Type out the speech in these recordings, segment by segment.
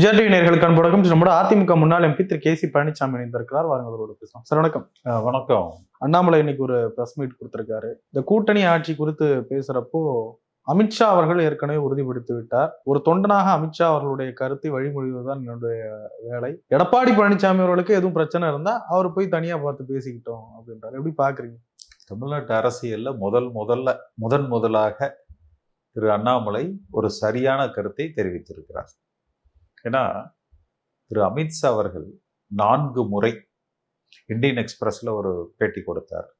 ஜெர்டி நேர்களுக்கு அன்புடக்கம் நம்மளோட அதிமுக முன்னாள் MP Thiru K C Palanisamy இணைந்திருக்கிறார். வாருங்க அவரோட பேசலாம் சார் வணக்கம். வணக்கம். அண்ணாமலை இன்னைக்கு ஒரு பிரஸ் மீட் கொடுத்திருக்காரு. இந்த கூட்டணி ஆட்சி குறித்து பேசுறப்போ அமித்ஷா அவர்கள் ஏற்கனவே உறுதிப்படுத்தி விட்டார். ஒரு தொண்டனாக அமித்ஷா அவர்களுடைய கருத்தை வழிமொழிவதுதான் என்னுடைய வேலை. எடப்பாடி பழனிசாமி அவர்களுக்கு எதுவும் பிரச்சனை இருந்தா அவர் போய் தனியா பார்த்து பேசிக்கிட்டோம் அப்படின்றாரு. எப்படி பாக்குறீங்க? தமிழ்நாட்டு அரசியல்ல முதல் முதல்ல முதன் முதலாக திரு அண்ணாமலை ஒரு சரியான கருத்தை தெரிவித்திருக்கிறார். ஏன்னா திரு அமித்ஷா அவர்கள் நான்கு முறை இந்தியன் எக்ஸ்பிரஸில் ஒரு பேட்டி கொடுத்தார்.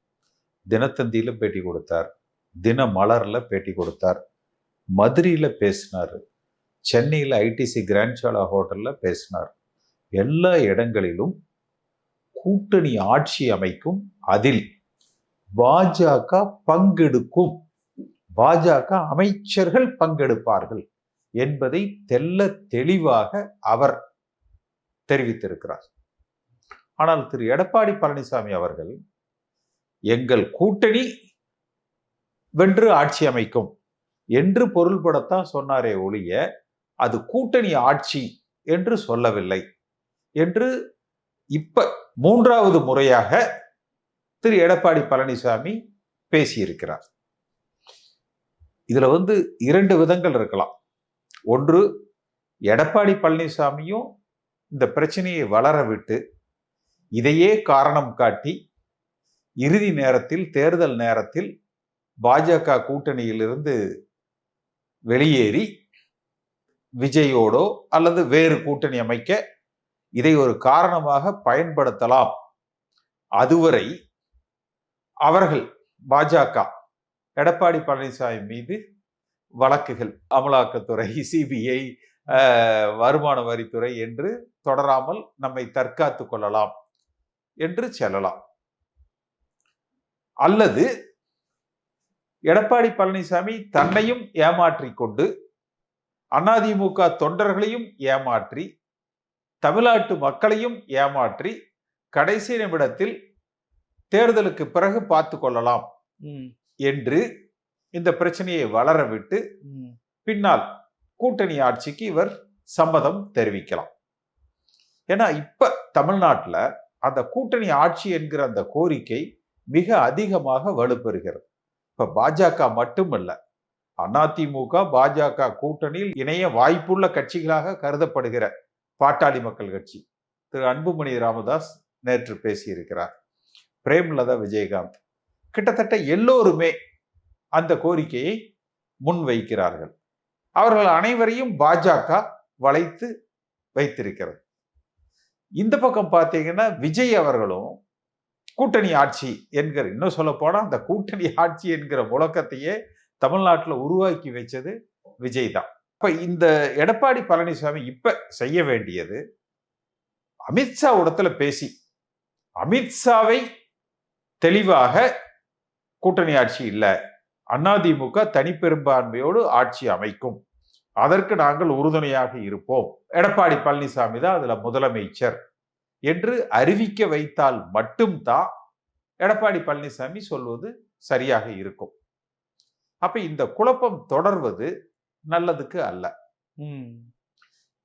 தினத்தந்தியில் பேட்டி கொடுத்தார். தின மலரில் பேட்டி கொடுத்தார். மதுரையில் பேசினார். சென்னையில் ஐடிசி கிராண்ட்சாலா ஹோட்டலில் பேசினார். எல்லா இடங்களிலும் கூட்டணி ஆட்சி அமைக்கும் அதில் பாஜக பங்கெடுக்கும். பாஜக அமைச்சர்கள் பங்கெடுப்பார்கள். என்பதை தெல்ல தெளிவாக அவர் தெரிவித்திருக்கிறார். ஆனால் திரு. எடப்பாடி பழனிசாமி அவர்கள் எங்கள் கூட்டணி வென்று ஆட்சி அமைக்கும் என்று பொருள்படத்தான் சொன்னாரே ஒழிய அது கூட்டணி ஆட்சி என்று சொல்லவில்லை என்று இப்ப மூன்றாவது முறையாக திரு. எடப்பாடி பழனிசாமி பேசியிருக்கிறார். இதுல வந்து இரண்டு விதங்கள் இருக்கலாம். ஒன்று எடப்பாடி பழனிசாமியும் இந்த பிரச்சனையை வளர விட்டு இதையே காரணம் காட்டி இறுதி நேரத்தில் தேர்தல் நேரத்தில் பாஜக கூட்டணியிலிருந்து வெளியேறி விஜயோடோ அல்லது வேறு கூட்டணி அமைக்க இதை ஒரு காரணமாக பயன்படுத்தலாம். அதுவரை அவர்கள் பாஜக எடப்பாடி பழனிசாமி மீது வழக்குகள் அமலாக்கத்துறை சிபிஐ வருமான வரித்துறை என்று தொடராமல் நம்மை தற்காத்து கொள்ளலாம் என்று செல்லலாம். அல்லது எடப்பாடி பழனிசாமி தன்னையும் ஏமாற்றிக் கொண்டு அதிமுக தொண்டர்களையும் ஏமாற்றி தமிழ்நாட்டு மக்களையும் ஏமாற்றி கடைசி நிமிடத்தில் தேர்தலுக்கு பிறகு பார்த்து கொள்ளலாம் என்று இந்த பிரச்சனையை வளர விட்டு பின்னால் கூட்டணி ஆட்சிக்கு இவர் சம்மதம் தெரிவிக்கலாம். ஏன்னா இப்ப தமிழ்நாட்டுல அந்த கூட்டணி ஆட்சி என்கிற அந்த கோரிக்கை மிக அதிகமாக வலுப்பெறுகிறது. இப்ப பாஜக மட்டுமல்ல அதிமுக பாஜக கூட்டணியில் இணைய வாய்ப்புள்ள கட்சிகளாக கருதப்படுகிற பாட்டாளி மக்கள் கட்சி திரு அன்புமணி ராமதாஸ் நேற்று பேசியிருக்கிறார். பிரேம்லதா விஜயகாந்த். கிட்டத்தட்ட எல்லோருமே அந்த கோரிக்கையை முன்வைக்கிறார்கள். அவர்கள் அனைவரையும் பாஜக வளைத்து வைத்திருக்கிறது. இந்த பக்கம் பார்த்தீங்கன்னா விஜய் அவர்களும் கூட்டணி ஆட்சி என்கிற இன்னும் சொல்ல போனால் அந்த கூட்டணி ஆட்சி என்கிற முழக்கத்தையே தமிழ்நாட்டில் உருவாக்கி வச்சது விஜய் தான். இப்போ இந்த எடப்பாடி பழனிசாமி இப்போ செய்ய வேண்டியது அமித்ஷா இடத்துல பேசி அமித்ஷாவை தெளிவாக கூட்டணி ஆட்சி இல்லை அதிமுக தனிப்பெரும்பான்மையோடு ஆட்சி அமைக்கும். அதற்கு நாங்கள் உறுதுணையாக இருப்போம். எடப்பாடி பழனிசாமி தான் அதுல முதலமைச்சர் என்று அறிவிக்க வைத்தால் மட்டும்தான் எடப்பாடி பழனிசாமி சொல்வது சரியாக இருக்கும். அப்ப இந்த குழப்பம் தொடர்வது நல்லதுக்கு அல்ல.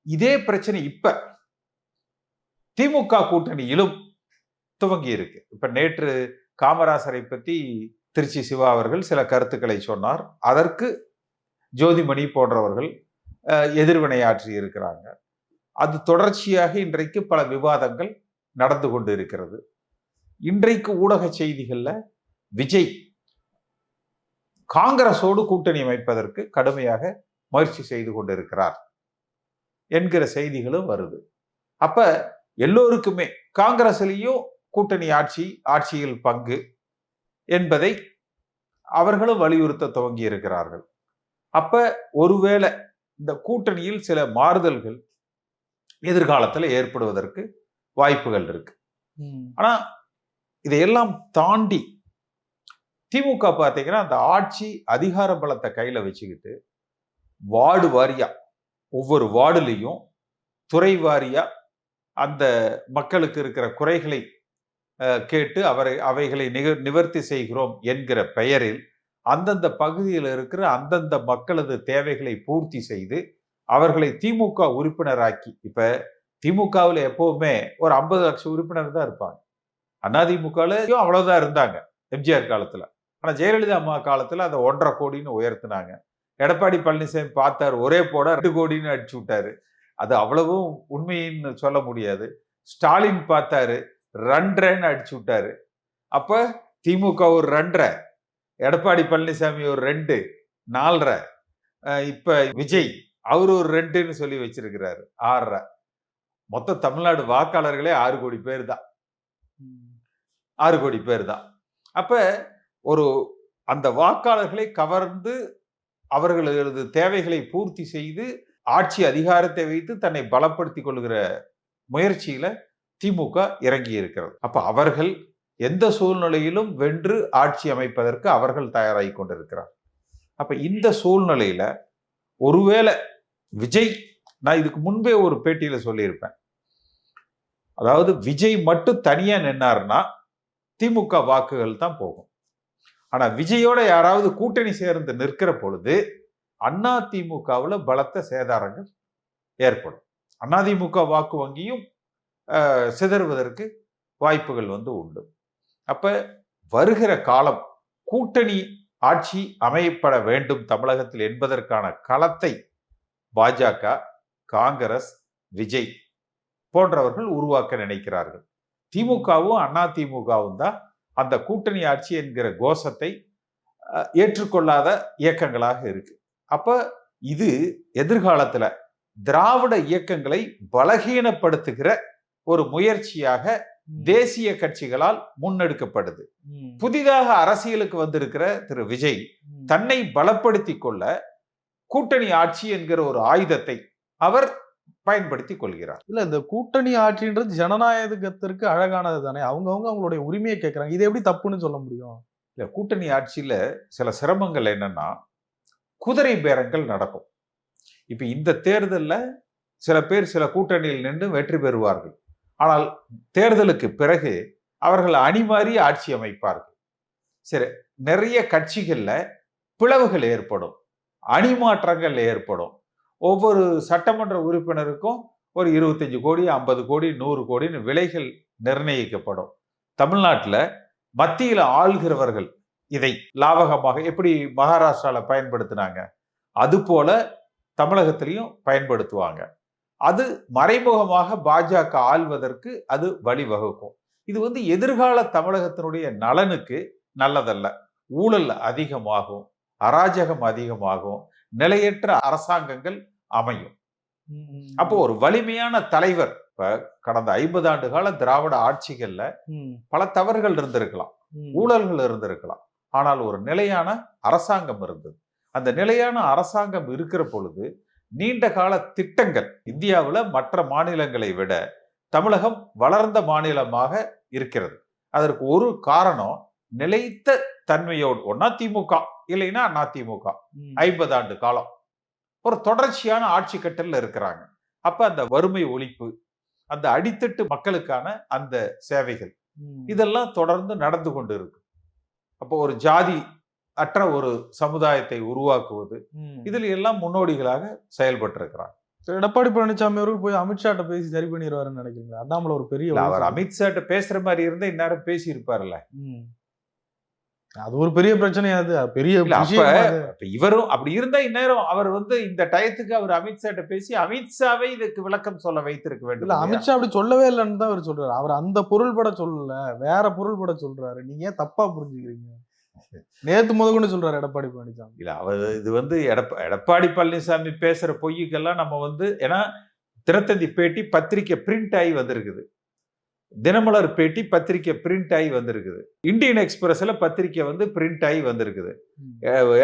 இதே பிரச்சனை இப்ப திமுக கூட்டணியிலும் துவங்கி இருக்கு இப்ப நேற்று காமராசரை பத்தி திருச்சி சிவா அவர்கள் சில கருத்துக்களை சொன்னார். அதற்கு ஜோதிமணி போன்றவர்கள் எதிர்வினையாற்றி இருக்கிறாங்க. அது தொடர்ச்சியாக இன்றைக்கு பல விவாதங்கள் நடந்து கொண்டு இருக்கிறது. இன்றைக்கு ஊடக செய்திகளில் விஜய் காங்கிரஸோடு கூட்டணி அமைப்பதற்கு கடுமையாக முயற்சி செய்து கொண்டிருக்கிறார் என்கிற செய்திகளும் வருது. அப்ப எல்லோருக்குமே காங்கிரஸ்லேயும் கூட்டணி ஆட்சி ஆட்சியில் பங்கு என்பதை அவர்களும் வலியுறுத்த துவங்கி இருக்கிறார்கள் அப்ப ஒருவேளை இந்த கூட்டணியில் சில மாறுதல்கள் எதிர்காலத்தில் ஏற்படுவதற்கு வாய்ப்புகள் இருக்கு. ஆனா இதையெல்லாம் தாண்டி திமுக பார்த்தீங்கன்னா அந்த ஆட்சி அதிகார பலத்தை கையில வச்சுக்கிட்டு வார்டு வாரியா ஒவ்வொரு வார்டுலையும் துறை வாரியா அந்த மக்களுக்கு இருக்கிற குறைகளை கேட்டு அவரை அவைகளை நிக நிவர்த்தி செய்கிறோம் என்கிற பெயரில் அந்தந்த பகுதியில் இருக்கிற அந்தந்த மக்களது தேவைகளை பூர்த்தி செய்து அவர்களை திமுக உறுப்பினராக்கி இப்ப திமுகவில் எப்பவுமே ஒரு ஐம்பது லட்சம் உறுப்பினர் தான் இருப்பாங்க. அதிமுகலையும் அவ்வளவுதான் இருந்தாங்க எம்ஜிஆர் காலத்துல. ஆனா ஜெயலலிதா அம்மா காலத்துல அதை ஒன்றரை கோடின்னு உயர்த்தினாங்க. எடப்பாடி பழனிசாமி பார்த்தாரு ஒரே போட ரெண்டு கோடின்னு அடிச்சு விட்டாரு. அது அவ்வளவும் உண்மைன்னு சொல்ல முடியாது. ஸ்டாலின் பார்த்தாரு ரெண்டரைன்னு அடிச்சு விட்டாரு. அப்ப திமுக ஒரு ரெண்டரை எடப்பாடி பழனிசாமி ஒரு ரெண்டு நாலரை இப்போ இப்ப விஜய் அவர் ஒரு ரெண்டுன்னு சொல்லி வச்சிருக்கிறாரு ஆறரை. மொத்த தமிழ்நாடு வாக்காளர்களே ஆறு கோடி பேர் தான். ஆறு கோடி பேர் தான். அப்ப ஒரு அந்த வாக்காளர்களை கவர்ந்து அவர்களது தேவைகளை பூர்த்தி செய்து ஆட்சி அதிகாரத்தை வைத்து தன்னை பலப்படுத்திக் கொள்கிற முயற்சியில திமுக இறங்கி இருக்கிறது அப்போ அவர்கள் எந்த சூழ்நிலையிலும் வென்று ஆட்சி அமைப்பதற்கு அவர்கள் தயாராகி கொண்டிருக்கிறார். அப்போ இந்த சூழ்நிலையில் ஒருவேளை விஜய் நான் இதுக்கு முன்பே ஒரு பேட்டியில் சொல்லியிருப்பேன். அதாவது விஜய் மட்டும் தனியாக நின்னார்னா திமுக வாக்குகள் தான் போகும். ஆனால் விஜயோட யாராவது கூட்டணி சேர்ந்து நிற்கிற பொழுது அண்ணா திமுகவில் பலத்த சேதாரங்கள் ஏற்படும். அதிமுக வாக்கு வங்கியும் சிதறுவதற்கு வாய்ப்புகள் வந்து உண்டு. அப்போ வருகிற காலம் கூட்டணி ஆட்சி அமையப்பட வேண்டும் தமிழகத்தில் என்பதற்கான களத்தை பாஜக காங்கிரஸ் விஜய் போன்றவர்கள் உருவாக்க நினைக்கிறார்கள். திமுகவும் அண்ணா திமுகவும் தான் அந்த கூட்டணி ஆட்சி என்கிற கோஷத்தை ஏற்றுக்கொள்ளாத இயக்கங்களாக இருக்கு. அப்ப இது எதிர்காலத்துல திராவிட இயக்கங்களை பலகீனப்படுத்துகிற ஒரு முயற்சியாக தேசிய கட்சிகளால் முன்னெடுக்கப்படுது. புதிதாக அரசியலுக்கு வந்திருக்கிற திரு விஜய் தன்னை பலப்படுத்தி கொள்ள கூட்டணி ஆட்சி என்கிற ஒரு ஆயுதத்தை அவர் பயன்படுத்தி கொள்கிறார். இல்ல இந்த கூட்டணி ஆட்சின்றது ஜனநாயகத்திற்கு அழகானது தானே? அவங்கவங்க அவங்களுடைய உரிமையை கேட்கறாங்க இது எப்படி தப்புன்னு சொல்ல முடியும்? இல்ல கூட்டணி ஆட்சியில சில சிரமங்கள் என்னன்னா குதிரை பேரங்கள் நடக்கும். இப்ப இந்த தேர்தல்ல சில பேர் சில கூட்டணியில் நின்று வெற்றி பெறுவார்கள். ஆனால் தேர்தலுக்கு பிறகு அவர்கள் அணிமாறி ஆட்சி அமைப்பார்கள். சரி நிறைய கட்சிகள்ல பிளவுகள் ஏற்படும் அணி மாற்றங்கள் ஏற்படும். ஒவ்வொரு சட்டமன்ற உறுப்பினருக்கும் ஒரு இருபத்தஞ்சு கோடி ஐம்பது கோடி நூறு கோடின்னு விலைகள் நிர்ணயிக்கப்படும். தமிழ்நாட்டில் மத்தியில் ஆள்கிறவர்கள் இதை லாபகமாக எப்படி மகாராஷ்டிராவில் பயன்படுத்தினாங்க? அது போல தமிழகத்திலையும் பயன்படுத்துவாங்க. அது மறைமுகமாக பாஜக ஆள்வதற்கு அது வழிவகுக்கும். இது வந்து எதிர்கால தமிழகத்தினுடைய நலனுக்கு நல்லதல்ல. ஊழல் அதிகமாகும் அராஜகம் அதிகமாகும் நிலையற்ற அரசாங்கங்கள் அமையும். அப்போ ஒரு வலிமையான தலைவர் இப்ப கடந்த ஐம்பது ஆண்டு கால திராவிட ஆட்சிகள்ல பல தவறுகள் இருந்திருக்கலாம். ஊழல்கள் இருந்திருக்கலாம். ஆனால் ஒரு நிலையான அரசாங்கம் இருந்தது. அந்த நிலையான அரசாங்கம் இருக்கிற பொழுது நீண்ட கால திட்டங்கள் இந்தியாவுல மற்ற மாநிலங்களை விட தமிழகம் வளர்ந்த மாநிலமாக இருக்கிறது. அதற்கு ஒரு காரணம் நிலைத்த தன்மையோடு ஒன்னா திமுக இல்லைன்னா அதிமுக. ஐம்பது ஆண்டு காலம். ஒரு தொடர்ச்சியான ஆட்சி கட்டல்ல இருக்கிறாங்க. அப்ப அந்த வறுமை ஒழிப்பு அந்த அடித்தட்டு மக்களுக்கான அந்த சேவைகள். இதெல்லாம் தொடர்ந்து நடந்து கொண்டு இருக்கு. அப்போ ஒரு ஜாதி அற்ற ஒரு சமுதாயத்தை உருவாக்குவது. இதில் எல்லாம் முன்னோடிகளாக செயல்பட்டு இருக்கிறார் திரு எடப்பாடி பழனிசாமி அவர்கள் போய் அமித்ஷாட்ட பேசி சரி பண்ணிடுவாருன்னு நினைக்கிறீங்களா அண்ணாமலை ஒரு பெரிய அவர். அமித்ஷாட்ட பேசுற மாதிரி இருந்தா இந்நேரம் பேசி இருப்பார்ல. அது ஒரு பெரிய பிரச்சனையா அது பெரிய இவரும் அப்படி இருந்தா இந்நேரம் அவர் வந்து இந்த டயத்துக்கு அவர் அமித்ஷாட்ட பேசி அமித்ஷாவை இதுக்கு விளக்கம் சொல்ல வைத்திருக்க வேண்டும் இல்ல? அமித்ஷா அப்படி சொல்லவே இல்லைன்னு தான் அவர் சொல்றாரு அவர் அந்த பொருள் பட சொல்லல வேற பொருள் பட சொல்றாரு நீங்க ஏன் தப்பா புரிஞ்சுக்கிறீங்க நேத்து முத கொண்டு சொல்றாரு எடப்பாடி பழனிசாமி. இல்ல அவர் இது வந்து எடப்ப எடப்பாடி பழனிசாமி பேசுற பொய்யுக்கெல்லாம் நம்ம வந்து ஏன்னா தினத்தந்தி பேட்டி பத்திரிக்கை பிரிண்ட் ஆகி வந்திருக்குது. தினமலர் பேட்டி பத்திரிக்கை பிரிண்ட் ஆகி வந்திருக்குது. இந்தியன் எக்ஸ்பிரஸ்ல பத்திரிக்கை வந்து பிரிண்ட் ஆகி வந்திருக்குது.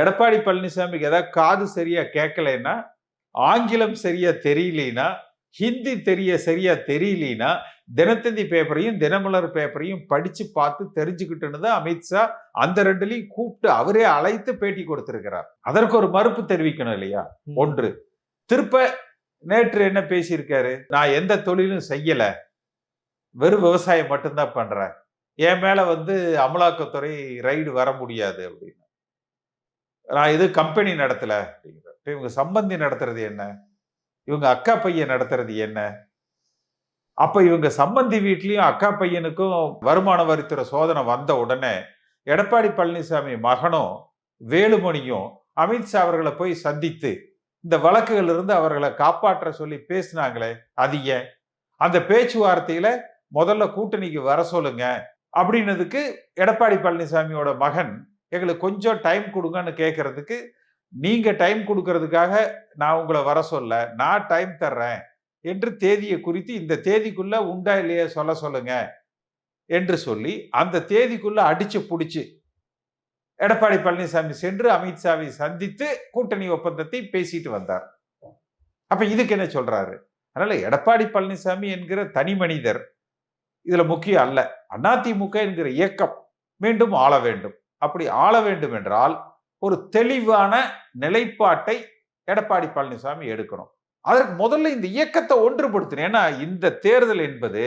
எடப்பாடி பழனிசாமிக்கு ஏதாவது காது சரியா கேட்கலைன்னா ஆங்கிலம் சரியா தெரியலைன்னா ஹிந்தி தெரிய சரியா தெரியலைன்னா தினத்தந்தி பேப்பரையும் தினமலர் பேப்பரையும் படிச்சு பார்த்து தெரிஞ்சுக்கிட்டுன்னு தான் அமித்ஷா அந்த ரெண்டுலையும் கூப்பிட்டு அவரே அழைத்து பேட்டி கொடுத்திருக்கிறார். அதற்கு ஒரு மறுப்பு தெரிவிக்கணும் இல்லையா. ஒன்று. திருப்ப நேற்று என்ன பேசியிருக்காரு? நான் எந்த தொழிலும் செய்யல. வெறும் விவசாயம் மட்டும்தான் பண்றேன். என் மேல வந்து அமலாக்கத்துறை ரைடு வர முடியாது அப்படின்னு. நான் இது கம்பெனி நடத்தல அப்படிங்கிறார். இப்ப இவங்க சம்பந்தி நடத்துறது என்ன? இவங்க அக்கா பையன் நடத்துறது என்ன? அப்போ இவங்க சம்பந்தி வீட்லேயும் அக்கா பையனுக்கும் வருமான வரித்துறை சோதனை வந்த உடனே எடப்பாடி பழனிசாமி மகனும் வேலுமணியும் அமித்ஷா அவர்களை போய் சந்தித்து இந்த வழக்குகளிலிருந்து அவர்களை காப்பாற்ற சொல்லி பேசினாங்களே அது ஏன்? அந்த பேச்சுவார்த்தையில் முதல்ல கூட்டணிக்கு வர சொல்லுங்க அப்படின்னதுக்கு எடப்பாடி பழனிசாமியோட மகன் எங்களுக்கு கொஞ்சம் டைம் கொடுங்கன்னு கேட்கறதுக்கு நீங்கள் டைம் கொடுக்கறதுக்காக நான் உங்களை வர சொல்ல நான் டைம் தர்றேன் என்று தேதியை குறித்து இந்த தேதிக்குள்ள உண்டா இல்லையா சொல்ல சொல்லுங்க என்று சொல்லி அந்த தேதிக்குள்ள அடிச்சு பிடிச்சி எடப்பாடி பழனிசாமி சென்று அமித்ஷாவை சந்தித்து கூட்டணி ஒப்பந்தத்தை பேசிட்டு வந்தார். அப்ப இதுக்கு என்ன சொல்றாரு? அதனால எடப்பாடி பழனிசாமி என்கிற தனி மனிதர் இதுல முக்கியம் அல்ல. அதிமுக என்கிற இயக்கம் மீண்டும் ஆள வேண்டும். அப்படி ஆள வேண்டும் என்றால் ஒரு தெளிவான நிலைப்பாட்டை எடப்பாடி பழனிசாமி எடுக்கணும். அதற்கு முதல்ல இந்த இயக்கத்தை ஒன்றுபடுத்தினேன். ஏன்னா இந்த தேர்தல் என்பது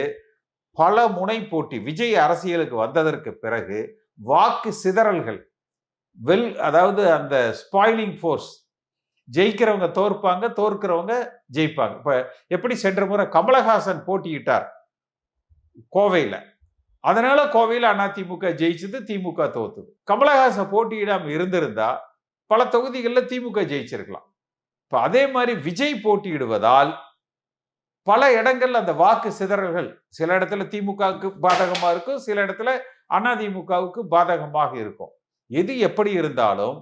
பல முனை போட்டி விஜய் அரசியலுக்கு வந்ததற்கு பிறகு வாக்கு சிதறல்கள் வெல் அதாவது அந்த ஸ்பாயிலிங் ஃபோர்ஸ் ஜெயிக்கிறவங்க தோற்பாங்க தோற்கிறவங்க ஜெயிப்பாங்க. இப்போ எப்படி சென்ற முறை கமலஹாசன் போட்டியிட்டார் கோவையில்? அதனால கோவையில் அதிமுக ஜெயிச்சது திமுக தோத்துது. கமலஹாசன் போட்டியிடாமல் இருந்திருந்தா பல தொகுதிகளில் திமுக ஜெயிச்சிருக்கலாம். இப்போ அதே மாதிரி விஜய் போட்டியிடுவதால் பல இடங்கள்ல அந்த வாக்கு சிதறல்கள் சில இடத்துல திமுகவுக்கு பாதகமா இருக்கும் சில இடத்துல அதிமுகவுக்கு பாதகமாக இருக்கும். எது எப்படி இருந்தாலும்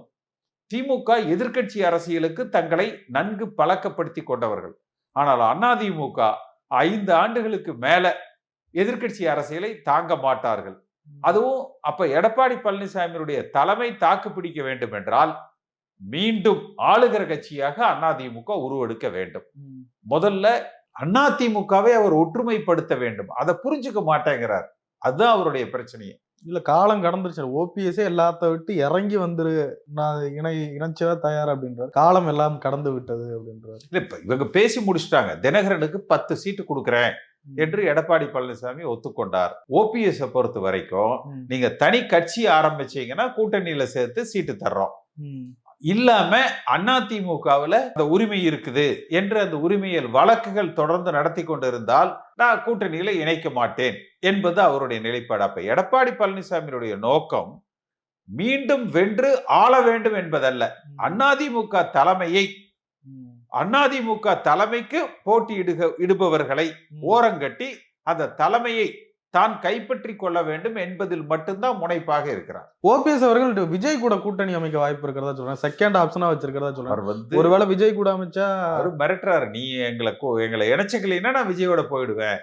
திமுக எதிர்க்கட்சி அரசியலுக்கு தங்களை நன்கு பழக்கப்படுத்தி கொண்டவர்கள். ஆனால் அதிமுக ஐந்து ஆண்டுகளுக்கு மேல எதிர்க்கட்சி அரசியலை தாங்க மாட்டார்கள். அதுவும் அப்ப எடப்பாடி பழனிசாமியுடைய தலைமை தாக்கு பிடிக்க வேண்டும் என்றால் மீண்டும் ஆளுகிற கட்சியாக அதிமுக உருவெடுக்க வேண்டும். முதல்ல அதிமுகவை அவர் ஒற்றுமைப்படுத்த வேண்டும். அதை புரிஞ்சுக்க மாட்டேங்கிறார். அதுதான் அவருடைய பிரச்சனையே. இல்ல காலம் கடந்துருச்சு. ஓபிஎஸ்ஸே எல்லாத்த விட்டு இறங்கி வந்துரு நான் இணை இணைச்சதா தயார் அப்படின்றார். காலம் எல்லாம் கடந்து விட்டது அப்படின்றார். இல்ல இப்ப இவங்க பேசி முடிச்சிட்டாங்க. தினகரனுக்கு பத்து சீட்டு கொடுக்குறேன் என்று எடப்பாடி பழனிசாமி ஒத்துக்கொண்டார். ஓபிஎஸ் பொறுத்த வரைக்கும். நீங்க தனி கட்சி ஆரம்பிச்சீங்கன்னா கூட்டணியில சேர்த்து சீட்டு தர்றோம். இல்லாம அதிமுகவுல அந்த உரிமை இருக்குது என்று அந்த உரிமையில் வழக்குகள் தொடர்ந்து நடத்தி கொண்டிருந்தால் நான் கூட்டணியில இணைக்க மாட்டேன் என்பது அவருடைய நிலைப்பாடு அப்ப எடப்பாடி பழனிசாமியுடைய நோக்கம் மீண்டும் வென்று ஆள வேண்டும் என்பதல்ல அதிமுக தலைமையை. அதிமுக தலைமைக்கு போட்டியிடுக இடுபவர்களை. ஓரங்கட்டி அந்த தலைமையை தான் கைப்பற்றி கொள்ள வேண்டும் என்பதில் மட்டும்தான் முனைப்பாக இருக்கிறார். ஓபிஎஸ் அவர்கள் விஜய் கூட கூட்டணி அமைக்க வாய்ப்பு இருக்கிறதா சொல்றாங்க செகண்ட் ஆப்ஷனா வச்சிருக்கிறதா சொல்றாங்க அவர் வந்து ஒருவேளை விஜய் கூட அமைச்சா அவரு மிரட்டுறாரு. நீ எங்களை எங்களை இணைச்சுக்கலைன்னா நான் விஜயோட போயிடுவேன்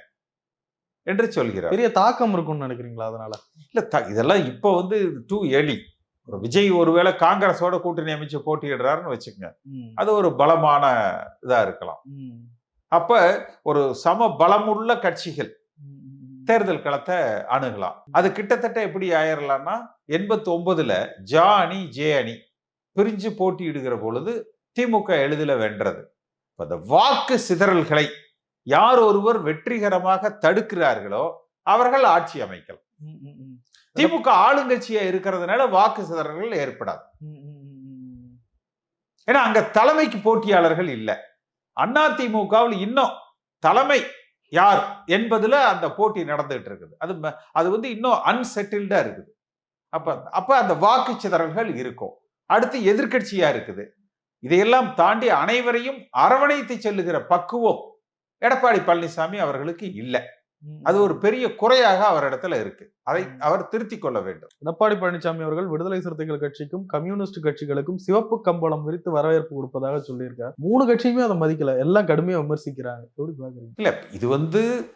என்று சொல்கிறார். பெரிய தாக்கம் இருக்கும்னு நினைக்கிறீங்களா அதனால? இல்ல இதெல்லாம் இப்போ வந்து டூ எலி ஒரு விஜய் ஒருவேளை காங்கிரஸோட கூட்டணி அமைச்சு போட்டியிடுறாருன்னு வச்சுக்கோங்க. அது ஒரு பலமான இதா இருக்கலாம். அப்ப ஒரு சம பலமுள்ள கட்சிகள். தேர்தல் களத்தை அணுகலாம். அது கிட்டத்தட்ட எப்படி ஆயிரலாம்னா எண்பத்தி ஒன்பதுல ஜா அணி ஜே அணி பிரிஞ்சு போட்டியிடுகிற பொழுது திமுக எளிதில் வென்றது. இப்ப இந்த வாக்கு சிதறல்களை யார் ஒருவர் வெற்றிகரமாக தடுக்கிறார்களோ அவர்கள் ஆட்சி அமைக்கலாம். திமுக ஆளுங்கட்சியா இருக்கிறதுனால வாக்கு சிதறல்கள் ஏற்படாது. ஏன்னா அங்க தலைமைக்கு போட்டியாளர்கள் இல்லை. அதிமுகவில் இன்னும் தலைமை யார் என்பதில் அந்த போட்டி நடந்துகிட்டு இருக்குது அது ம- அது வந்து இன்னும் அன்செட்டில்டாக இருக்குது. அப்போ அப்போ அந்த வாக்கு சிதறல்கள் இருக்கும். அடுத்து எதிர்கட்சியாக இருக்குது. இதையெல்லாம் தாண்டி அனைவரையும் அரவணைத்து செல்லுகிற பக்குவம் எடப்பாடி பழனிசாமி அவர்களுக்கு இல்லை. அது ஒரு பெரிய குறையாக அவரிடத்துல இருக்கு. அதை அவர் திருத்திக் கொள்ள வேண்டும். எடப்பாடி பழனிசாமி அவர்கள் விடுதலை சிறுத்தைகள் கட்சிக்கும் கம்யூனிஸ்ட் கட்சிகளுக்கும் சிவப்பு கம்பளம் விரித்து வரவேற்பு கொடுப்பதாக சொல்லியிருக்காரு. மூணு கட்சியுமே அதை மதிக்கல. எல்லாம் கடுமையா விமர்சிக்கிறாங்க. எப்படி பாக்குறீங்க இல்ல இது வந்து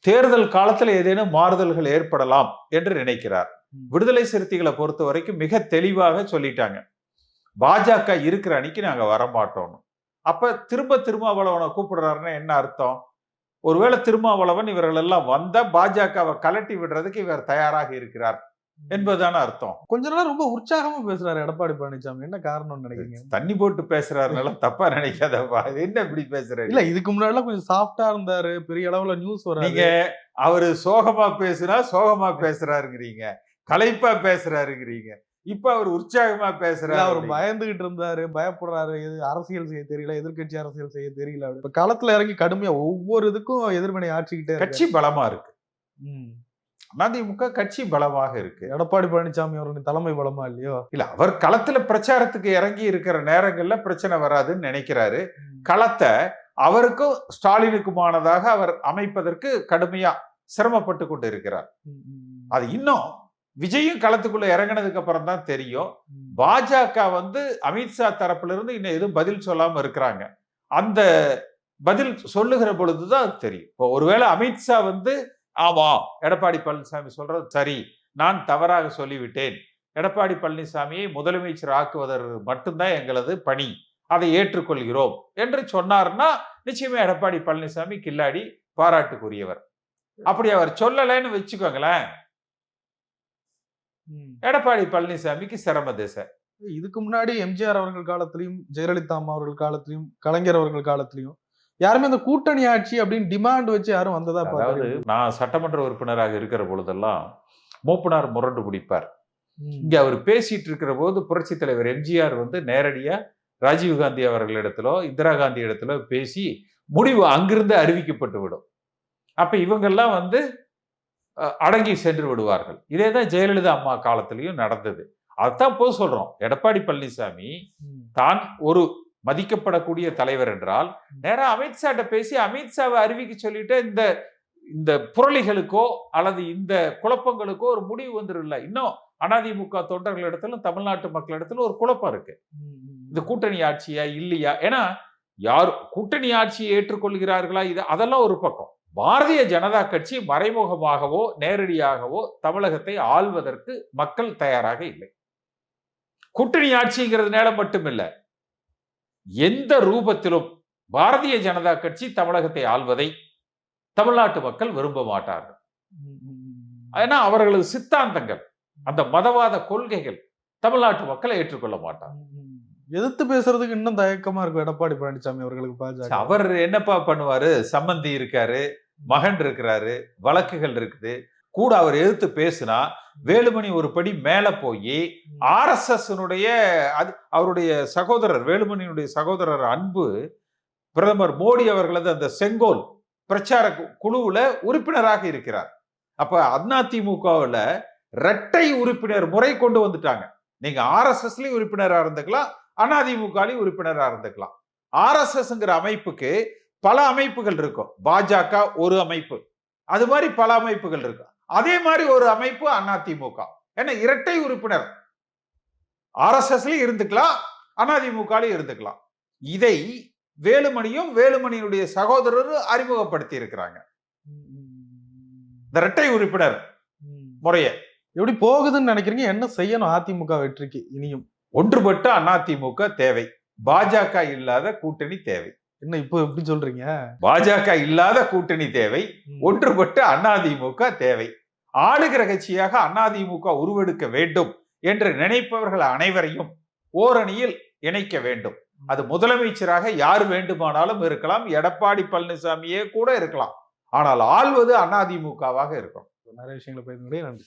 தேர்தல் காலத்துல ஏதேனும் மாறுதல்கள் ஏற்படலாம் என்று நினைக்கிறார். விடுதலை சிறுத்தைகளை பொறுத்த வரைக்கும் மிக தெளிவாக சொல்லிட்டாங்க. பாஜக இருக்கிற அன்னைக்கு நாங்க வரமாட்டோம்னு. அப்ப திரும்ப திருமாவளவனை கூப்பிடுறாருன்னா என்ன அர்த்தம்? ஒருவேளை திருமாவளவன் இவர்கள் எல்லாம் வந்தா பாஜகவை கலட்டி விடுறதுக்கு இவர் தயாராக இருக்கிறார் என்பதுதான அர்த்தம். கொஞ்ச நாள் ரொம்ப உற்சாகமா பேசுறாரு எடப்பாடி பழனிசாமி. என்ன காரணம்னு நினைக்கிறீங்க? தண்ணி போட்டு பேசுறாருனால தப்பா நினைக்காதப்பா. என்ன இப்படி பேசுறீங்க இல்ல இதுக்கு முன்னாடி கொஞ்சம் சாஃப்டா இருந்தாரு. பெரிய அளவுல நியூஸ் வராது. நீங்க அவரு சோகமா பேசுனா சோகமா பேசுறாருங்கிறீங்க. களைப்பா பேசுறாருங்கிறீங்க. இப்ப அவர் உற்சாகமா பேசுறாரு அவர். பயந்துகிட்டு இருந்தாரு பயப்படுறாரு எது அரசியல் செய்ய தெரியல எதிர்க்கட்சி அரசியல் செய்ய தெரியல. இப்ப களத்துல இறங்கி கடுமையா ஒவ்வொரு இதுக்கும் எதிர்வினை ஆட்சிக்கிட்டே. கட்சி பலமா இருக்கு ம். அதிமுக கட்சி பலமாக இருக்கு எடப்பாடி பழனிசாமி அவர்களின் தலைமை பலமா இல்லையோ இல்ல அவர் களத்துல பிரச்சாரத்துக்கு இறங்கி இருக்கிற நேரங்கள்ல பிரச்சனை வராதுன்னு நினைக்கிறாரு களத்தை அவருக்கும் ஸ்டாலினுக்குமானதாக அவர் அமைப்பதற்கு கடுமையா சிரமப்பட்டு கொண்டு இருக்கிறார். அது இன்னும் விஜயும் களத்துக்குள்ள இறங்கினதுக்கு அப்புறம் தான் தெரியும். பாஜக வந்து அமித்ஷா தரப்புல இருந்து இன்னும் எதுவும் பதில் சொல்லாம இருக்கிறாங்க. அந்த பதில் சொல்லுகிற பொழுதுதான் தெரியும். இப்போ ஒருவேளை அமித்ஷா வந்து ஆமா எடப்பாடி பழனிசாமி சொல்றது சரி நான் தவறாக சொல்லிவிட்டேன். எடப்பாடி பழனிசாமியை முதலமைச்சர் ஆக்குவதற்கு மட்டும்தான் எங்களது பணி. அதை ஏற்றுக்கொள்கிறோம் என்று சொன்னார்னா நிச்சயமா எடப்பாடி பழனிசாமி கில்லாடி பாராட்டுக்குரியவர். அப்படி அவர் சொல்லலைன்னு வச்சுக்கோங்களேன். எடப்பாடி பழனிசாமிக்கு சிரம திசை. இதுக்கு முன்னாடி எம்ஜிஆர் அவர்கள் காலத்திலயும் ஜெயலலிதா அம்மா அவர்கள் காலத்திலயும் கலைஞர் அவர்கள் காலத்திலயும் யாருமே அந்த கூட்டணி ஆட்சி அப்படின்னு டிமாண்ட் வச்சு யாரும் வந்ததா அதாவது நான் சட்டமன்ற உறுப்பினராக இருக்கிற பொழுதெல்லாம் மூப்பனார் முரண்டு பிடிப்பார். இங்க அவர் பேசிட்டு இருக்கிற போது புரட்சி தலைவர் எம்ஜிஆர் வந்து நேரடியா ராஜீவ் காந்தி அவர்களிடத்திலோ இந்திரா காந்தி இடத்திலோ பேசி முடிவு அங்கிருந்து அறிவிக்கப்பட்டு விடும். அப்ப இவங்கெல்லாம் வந்து அடங்கி சென்று விடுவார்கள். இதே தான் ஜெயலலிதா அம்மா காலத்திலையும் நடந்தது. அதான் போய் சொல்றோம். எடப்பாடி பழனிசாமி. தான் ஒரு மதிக்கப்படக்கூடிய தலைவர் என்றால் நேரா அமித்ஷாட்ட பேசி அமித்ஷாவை அறிவிக்க சொல்லிட்டு இந்த இந்த புரளிகளுக்கோ அல்லது இந்த குழப்பங்களுக்கோ ஒரு முடிவு வந்துரும்ல. இன்னும் அதிமுக தொண்டர்களிடத்திலும் தமிழ்நாட்டு மக்களிடத்திலும் ஒரு குழப்பம் இருக்கு. இந்த கூட்டணி ஆட்சியா இல்லையா? ஏன்னா யார் கூட்டணி ஆட்சியை ஏற்றுக்கொள்கிறார்களா? இது அதெல்லாம் ஒரு பக்கம். பாரதிய ஜனதா கட்சி மறைமுகமாகவோ நேரடியாகவோ தமிழகத்தை ஆள்வதற்கு மக்கள் தயாராக இல்லை. கூட்டணி ஆட்சிங்கிறதுனால மட்டுமில்ல. எந்த ரூபத்திலும் பாரதிய ஜனதா கட்சி தமிழகத்தை ஆள்வதை தமிழ்நாட்டு மக்கள் விரும்ப மாட்டார்கள். ஏன்னா அவர்களது சித்தாந்தங்கள் அந்த மதவாத கொள்கைகள் தமிழ்நாட்டு மக்களை ஏற்றுக்கொள்ள மாட்டாங்க. எதிர்த்து பேசுறதுக்கு இன்னும் தயக்கமா இருக்கும் எடப்பாடி பழனிசாமி அவர்களுக்கு பாஜக. அவர் என்னப்பா பண்ணுவாரு? சம்பந்தி இருக்காரு. மகன் இருக்கிறாரு வழக்குகள் இருக்குது. கூட அவர் எதிர்த்து பேசினா வேலுமணி ஒரு படி மேல போய் ஆர்எஸ்எஸ்னுடைய அது அவருடைய சகோதரர் வேலுமணியினுடைய சகோதரர் அன்பு பிரதமர் மோடி அவர்களது அந்த செங்கோல் பிரச்சார கு- குழுவுல உறுப்பினராக இருக்கிறார். அப்ப அதிமுகவில் இரட்டை உறுப்பினர் முறை கொண்டு வந்துட்டாங்க. நீங்க ஆர்எஸ்எஸ்லயும் உறுப்பினராக இருந்துக்கலாம் அதிமுகலையும் உறுப்பினராக இருந்துக்கலாம். ஆர்எஸ்எஸ்ங்கிற அமைப்புக்கு பல அமைப்புகள் இருக்கும். பாஜக ஒரு அமைப்பு. அது மாதிரி பல அமைப்புகள் இருக்கும். அதே மாதிரி ஒரு அமைப்பு அதிமுக. ஏன்னா இரட்டை உறுப்பினர். ஆர்எஸ்எஸ்லயும் இருந்துக்கலாம் அதிமுகலையும் இருந்துக்கலாம். இதை வேலுமணியும் வேலுமணியினுடைய சகோதரரும் அறிமுகப்படுத்தி இருக்கிறாங்க. இந்த இரட்டை உறுப்பினர். முறைய. எப்படி போகுதுன்னு நினைக்கிறீங்க? என்ன செய்யணும்? அதிமுக வெற்றிக்கு இனியும். ஒன்றுபட்ட அதிமுக தேவை. பாஜக இல்லாத கூட்டணி தேவை. என்ன இப்போ எப்படி சொல்றீங்க? பாஜக இல்லாத கூட்டணி தேவை. ஒன்றுபட்ட அதிமுக தேவை. ஆளுகிற கட்சியாக அதிமுக உருவெடுக்க வேண்டும் என்று நினைப்பவர்கள் அனைவரையும் ஓரணியில் இணைக்க வேண்டும். அது முதலமைச்சராக யார் வேண்டுமானாலும் இருக்கலாம் எடப்பாடி பழனிசாமியே கூட இருக்கலாம். ஆனால் ஆள்வது அதிமுகவாக இருக்கும் நிறைய விஷயங்களை பேசுனதே நன்றி.